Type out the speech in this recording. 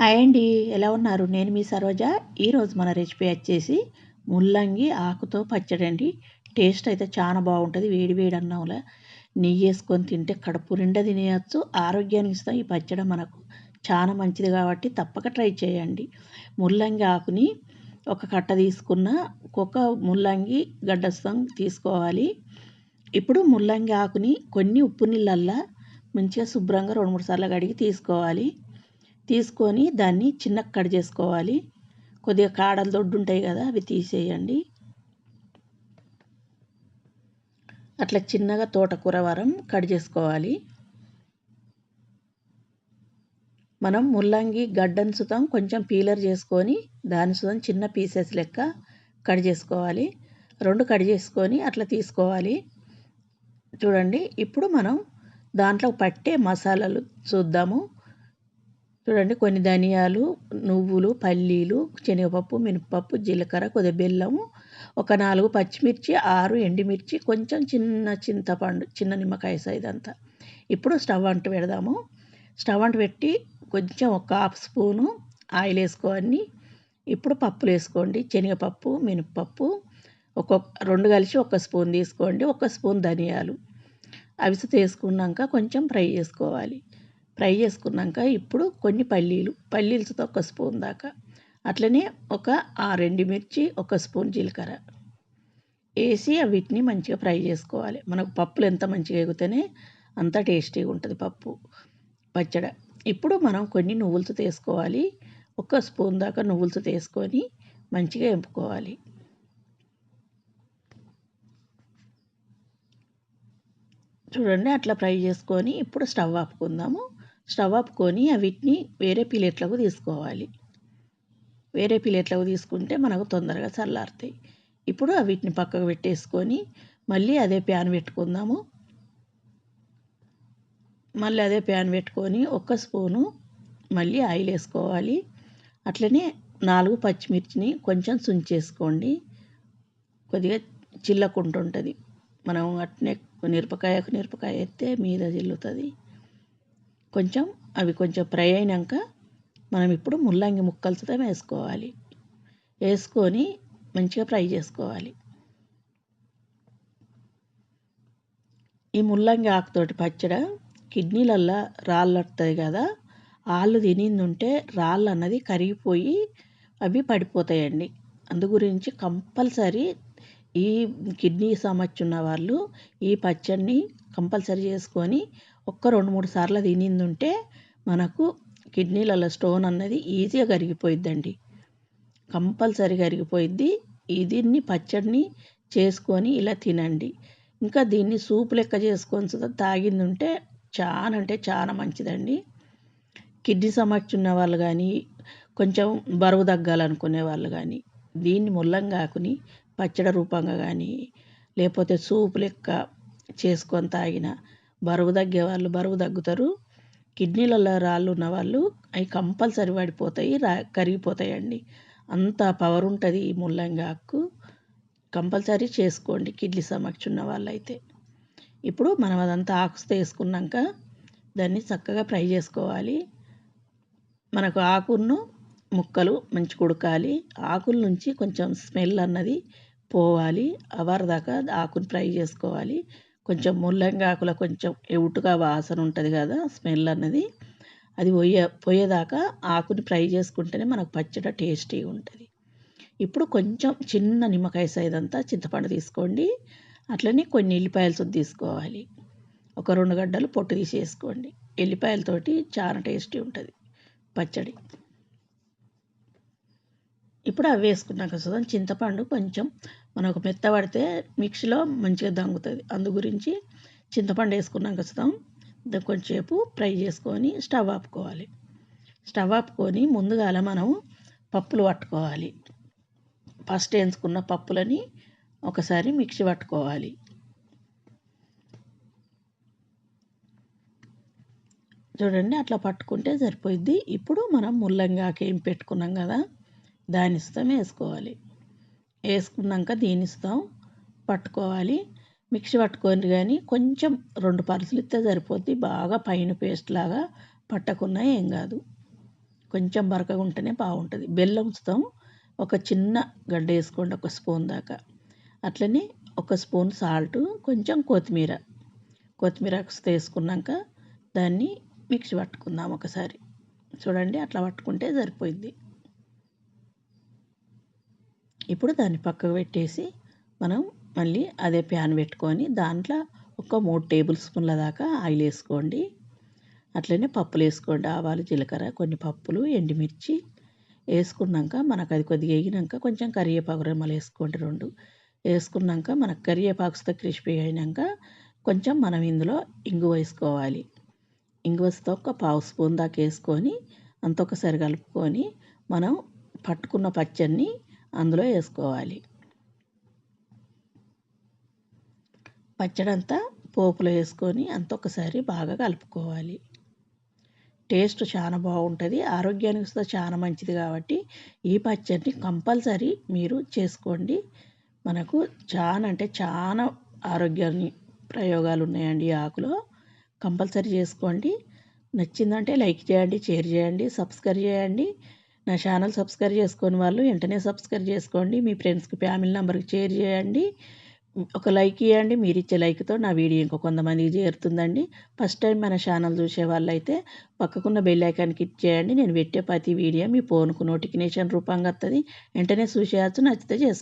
Hi అండి ఎలా ఉన్నారు? నేను మీ సరోజ. ఈరోజు మన రెసిపీ వచ్చేసి ముల్లంగి ఆకుతో పచ్చడి అండి. టేస్ట్ అయితే చాలా బాగుంటుంది వేడి వేడి అన్నంలో. నెయ్యి వేసుకొని తింటే కడుపు నిండా తినేయచ్చు. ఆరోగ్యానికి ఇస్తాం. ఈ పచ్చడి మనకు చాలా మంచిది కాబట్టి తప్పక ట్రై చేయండి. ముల్లంగి ఆకుని ఒక కట్ట తీసుకున్న ఒక్కొక్క ముల్లంగి గడ్డస్తం తీసుకోవాలి. ఇప్పుడు ముల్లంగి ఆకుని కొన్ని ఉప్పు నీళ్ళల్లో మంచిగా శుభ్రంగా రెండు మూడు సార్లు కడిగి తీసుకోవాలి. తీసుకొని దాన్ని చిన్నగా కట్ చేసుకోవాలి. కొద్దిగా కాడలు దొడ్డు ఉంటాయి కదా అవి తీసేయండి. అట్లా చిన్నగా తోటకూర వరం కట్ చేసుకోవాలి. మనం ముల్లంగి గడ్డను సుతం కొంచెం పీలర్ చేసుకొని దాని సుతం చిన్న పీసెస్ లెక్క కట్ చేసుకోవాలి. రెండు కట్ చేసుకొని అట్లా తీసుకోవాలి. చూడండి ఇప్పుడు మనం దాంట్లో పట్టే మసాలాలు చూద్దాము. చూడండి కొన్ని ధనియాలు నువ్వులు పల్లీలు శనగపప్పు మినపప్పు జీలకర్ర కొద్ది బెల్లం ఒక నాలుగు పచ్చిమిర్చి ఆరు ఎండిమిర్చి కొంచెం చిన్న చింతపండు చిన్న నిమ్మకాయ సైజ్ అంతా. ఇప్పుడు స్టవ్ అంటు పెడదాము. స్టవ్ అంటు పెట్టి కొంచెం ఒక హాఫ్ స్పూను ఆయిల్ వేసుకోవాలి ఇప్పుడు పప్పులు వేసుకోండి. శనగపప్పు మినపప్పు ఒక్కొక్క రెండు కలిసి ఒక స్పూన్ తీసుకోండి. ఒక స్పూన్ ధనియాలు. అవిసి తీసుకున్నాక కొంచెం ఫ్రై చేసుకోవాలి. ఫ్రై చేసుకున్నాక ఇప్పుడు కొన్ని పల్లీలు పల్లీలతో ఒక స్పూన్ దాకా. అట్లనే ఒక ఆరెండు మిర్చి ఒక స్పూన్ జీలకర్ర. వేసి వీటిని మంచిగా ఫ్రై చేసుకోవాలి. మనకు పప్పులు ఎంత మంచిగా ఎగితేనే అంత టేస్టీగా ఉంటుంది పప్పు పచ్చడ. ఇప్పుడు మనం కొన్ని నువ్వులతో తీసుకోవాలి ఒక స్పూన్ దాకా నువ్వులతో తీసుకొని మంచిగా ఎంపుకోవాలి. చూడండి అట్లా ఫ్రై చేసుకొని ఇప్పుడు స్టవ్ ఆపుకుందాము. స్టవ్ ఆపుకొని వీటిని వేరే ప్లేట్లకు తీసుకోవాలి. వేరే ప్లేట్లకు తీసుకుంటే మనకు తొందరగా చల్లారుతాయి. ఇప్పుడు వీటిని పక్కకు పెట్టేసుకొని మళ్ళీ అదే ప్యాన్ పెట్టుకుందాము. మళ్ళీ అదే ప్యాన్ పెట్టుకొని ఒక్క స్పూను మళ్ళీ ఆయిల్ వేసుకోవాలి. అట్లనే నాలుగు పచ్చిమిర్చిని కొంచెం సుంచేసుకోండి కొద్దిగా చిల్లకుంటుంటుంది. మనం అట్నే మిరపకాయకు మిరపకాయ వేస్తే మీద చిల్లుతుంది. కొంచెం అవి కొంచెం ఫ్రై అయినాక మనం ఇప్పుడు ముల్లంగి ముక్కలతో వేసుకోవాలి. వేసుకొని మంచిగా ఫ్రై చేసుకోవాలి. ఈ ముల్లంగి ఆకుతోటి పచ్చడ కిడ్నీలల్లో రాళ్ళు వస్తాయి కదా రాళ్ళు తినిందుంటే రాళ్ళు అన్నది కరిగిపోయి అవి పడిపోతాయండి. అందు గురించి కంపల్సరీ ఈ కిడ్నీ సమస్య ఉన్న వాళ్ళు ఈ పచ్చడిని కంపల్సరీ చేసుకొని ఒక్క రెండు మూడు సార్లు తినింది ఉంటే మనకు కిడ్నీలలో స్టోన్ అన్నది ఈజీగా కరిగిపోయిద్దండి. కంపల్సరీ కరిగిపోయిద్ది. దీన్ని పచ్చడిని చేసుకొని ఇలా తినండి. ఇంకా దీన్ని సూప్ లెక్క చేసుకొని తాగింది ఉంటే చాలా అంటే చాలా మంచిదండి. కిడ్నీ సమస్య ఉన్న వాళ్ళు కానీ కొంచెం బరువు తగ్గాలనుకునే వాళ్ళు కానీ దీన్ని ముల్లంగాకుని పచ్చడి రూపంగా కానీ లేకపోతే సూప్ లెక్క చేసుకొని తాగిన బరువు తగ్గే వాళ్ళు బరువు తగ్గుతారు. కిడ్నీలలో రాళ్ళు ఉన్న వాళ్ళు అవి కంపల్సరీ పడిపోతాయి రా కరిగిపోతాయండి. అంత పవర్ ఉంటుంది ఈ ముల్లంగి ఆకు. కంపల్సరీ చేసుకోండి కిడ్నీ సమక్ష ఉన్న వాళ్ళైతే. ఇప్పుడు మనం అదంతా ఆకుస్ వేసుకున్నాక దాన్ని చక్కగా ఫ్రై చేసుకోవాలి. మనకు ఆకును ముక్కలు మంచి ఉడకాలి. ఆకుల నుంచి కొంచెం స్మెల్ అన్నది పోవాలి. అవర్ దాకా ఆకుని ఫ్రై చేసుకోవాలి. కొంచెం ముల్లంగి ఆకుల కొంచెం ఎవుటుగా వాసన ఉంటుంది కదా స్మెల్ అన్నది. అది పోయే పోయేదాకా ఆకుని ఫ్రై చేసుకుంటేనే మనకు పచ్చడి టేస్టీగా ఉంటుంది. ఇప్పుడు కొంచెం చిన్న నిమ్మకాయ సైజ్ అంతా చింతపండు తీసుకోండి. అట్లనే కొన్ని ఎల్లిపాయలతో తీసుకోవాలి. ఒక రెండు గడ్డలు పొట్టు తీసేసుకోండి. ఎల్లిపాయలతోటి చాలా టేస్టీ ఉంటుంది పచ్చడి. ఇప్పుడు అవి వేసుకున్నాక చూద్దాం చింతపండు కొంచెం మనకు మెత్తబడితే మిక్సీలో మంచిగా దంగుతుంది. అందు గురించి చింతపండు వేసుకున్నాక చూద్దాం కొంచెంసేపు ఫ్రై చేసుకొని స్టవ్ ఆపుకోవాలి. స్టవ్ ఆపుకొని ముందుగాల మనం పప్పులు పట్టుకోవాలి. ఫస్ట్ వేయించుకున్న పప్పులని ఒకసారి మిక్సీ పట్టుకోవాలి. చూడండి అట్లా పట్టుకుంటే సరిపోయిద్ది. ఇప్పుడు మనం ముల్లంగాకి ఏం పెట్టుకున్నాం కదా. దాని ఇస్తాం వేసుకోవాలి. వేసుకున్నాక దీని ఇస్తాం పట్టుకోవాలి. మిక్సీ పట్టుకొని కానీ కొంచెం రెండు పరుసులు ఇస్తే సరిపోద్ది. బాగా పైన పేస్ట్ లాగా పట్టకున్నా ఏం కాదు. కొంచెం బరకగా ఉంటేనే బాగుంటుంది. బెల్లం ఉంచుతాం. ఒక చిన్న గడ్డ వేసుకోండి ఒక స్పూన్ దాకా. అట్లనే ఒక స్పూన్ సాల్ట్ కొంచెం కొత్తిమీర. కొత్తిమీర వేసుకున్నాక దాన్ని మిక్సీ పట్టుకుందాం ఒకసారి. చూడండి అట్లా పట్టుకుంటే సరిపోయింది ఇప్పుడు దాన్ని పక్కకు పెట్టేసి మనం మళ్ళీ అదే ప్యాన్ పెట్టుకొని దాంట్లో ఒక మూడు టేబుల్ స్పూన్ల దాకా ఆయిల్ వేసుకోండి. అట్లనే పప్పులు వేసుకోండి. ఆవాలు జీలకర్ర కొన్ని పప్పులు ఎండుమిర్చి వేసుకున్నాక మనకు అది కొద్దిగా వేగినాక కొంచెం కరివేపాకు రెమ్మలు వేసుకోండి రెండు. వేసుకున్నాక మనకు కరివేపాకుతో క్రిస్పీ అయినాక కొంచెం మనం ఇందులో ఇంగువ వేసుకోవాలి. ఇంగువస్తో ఒక పావు స్పూన్ దాకా వేసుకొని అంత ఒకసారి కలుపుకొని మనం పట్టుకున్న పచ్చడిని అందులో వేసుకోవాలి. పచ్చడి అంతా పోపులో వేసుకొని అంత ఒకసారి బాగా కలుపుకోవాలి. టేస్ట్ చాలా బాగుంటుంది ఆరోగ్యానికి చాలా మంచిది కాబట్టి ఈ పచ్చడిని కంపల్సరీ మీరు చేసుకోండి. మనకు చాలా అంటే చాలా ఆరోగ్యాన్ని ప్రయోగాలు ఉన్నాయండి ఈ ఆకులో. కంపల్సరీ చేసుకోండి. నచ్చిందంటే లైక్ చేయండి షేర్ చేయండి సబ్స్క్రైబ్ చేయండి. నా ఛానల్ సబ్స్క్రైబ్ చేసుకోని వాళ్ళు వెంటనే సబ్స్క్రైబ్ చేసుకోండి. మీ ఫ్రెండ్స్కి ఫ్యామిలీ నెంబర్కి షేర్ చేయండి. ఒక లైక్ ఇవ్వండి మీరు ఇచ్చే లైక్తో నా వీడియో ఇంకో కొంతమందికి చేరుతుందండి. ఫస్ట్ టైం మన ఛానల్ చూసే వాళ్ళైతే పక్కకున్న బెల్ ఐకాన్ క్లిక్ చేయండి. నేను పెట్టే ప్రతి వీడియో మీ ఫోన్కు నోటిఫికేషన్ రూపంగా వస్తుంది వెంటనే చూసేయచ్చు నచ్చితే చేసుకోండి